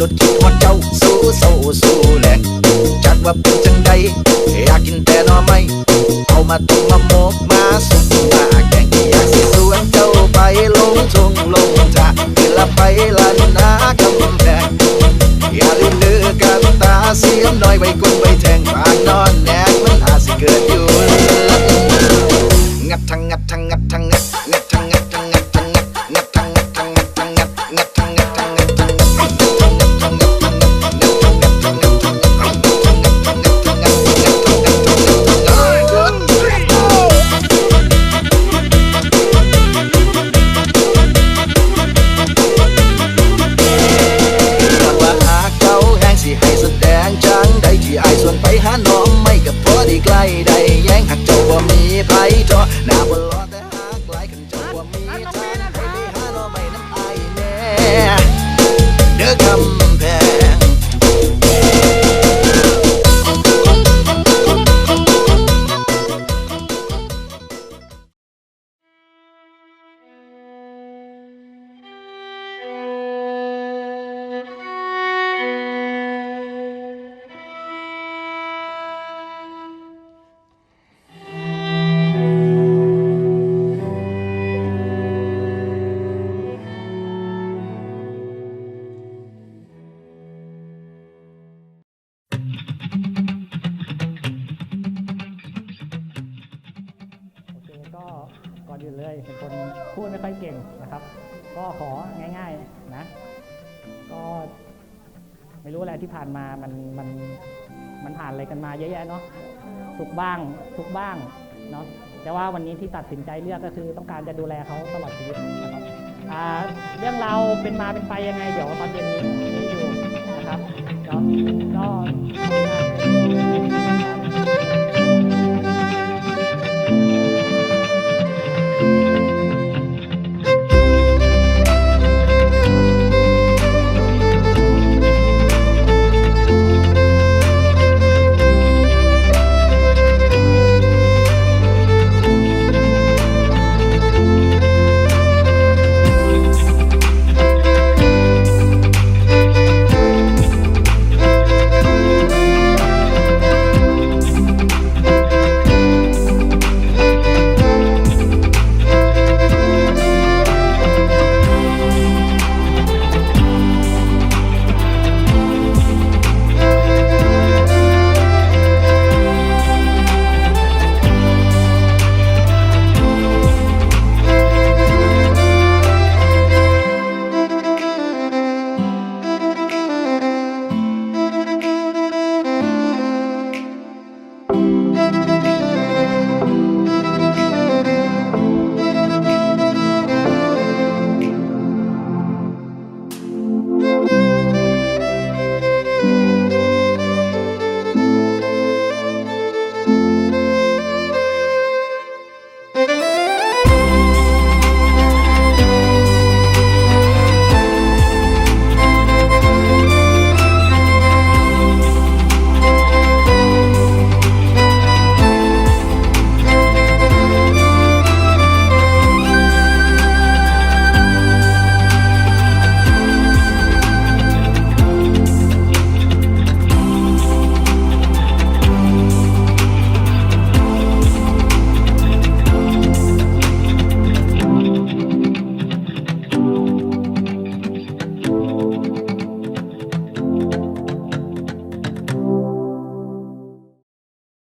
รถคิดฮอดเจ้าสู้เศร้สู้แหลกจัดว่าเป็นจังใดอยากกินแต่หน่อไม้เอามาตุ้มมาหมกมาสุกมาแกงอยากสิสวนเจ้าไปลงทงลงจ่าเวลาไปลันนากำแพงอย่าลืมเลือกันตาเสียน้อยไว้กุนไว้แทงปากนอนแนกมันอาจสิเกิดอยู่งัดทางงัดทางงัด ส่ อยู่เลยเป็นคนพูดไม่ค่อยเก่งนะครับ ก็ของ่าย ๆนะ ก็ไม่รู้อะไรที่ผ่านมามันมันมันผ่านอะไรกันมาเยอะแยะเนาะสุขบ้างทุกบ้างเนาะแต่ว่าวันนี้ที่ตัดสินใจเลือกก็คือต้องการจะดูแลเขาตลอดชีวิตนะครับเรื่องเราเป็นมาเป็นไปยังไง เดี๋ยวตอนเย็นนี้อยู่นะครับก็